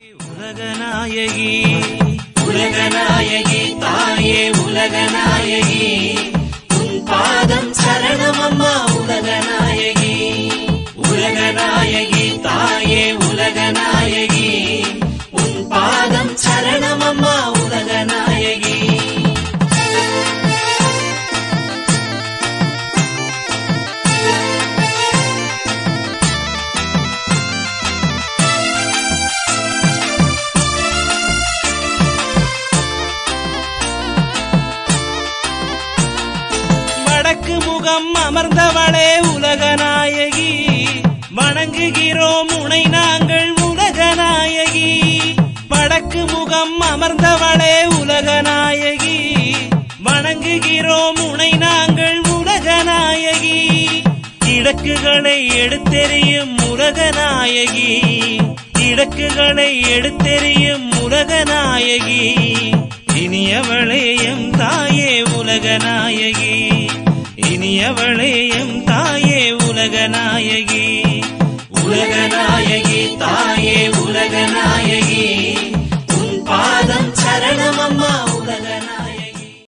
உலகநாயகி உலகநாயகி தாயே உலகநாயகி. முகம் அமர்ந்தவளே உலக நாயகி வணங்குகிறோம் உனை நாங்கள் உலக நாயகி வடக்கு முகம் அமர்ந்தவளே உலக நாயகி வணங்குகிறோம் உனை நாங்கள் உலக நாயகி கிழக்குகளை எடுத்தெறியும் உலக நாயகி கிழக்குகளை எடுத்தெறியும் உலக நாயகி புண்ணியவளே எம் தாயே உலகநாயகி. உலகநாயகி தாயே உலகநாயகி.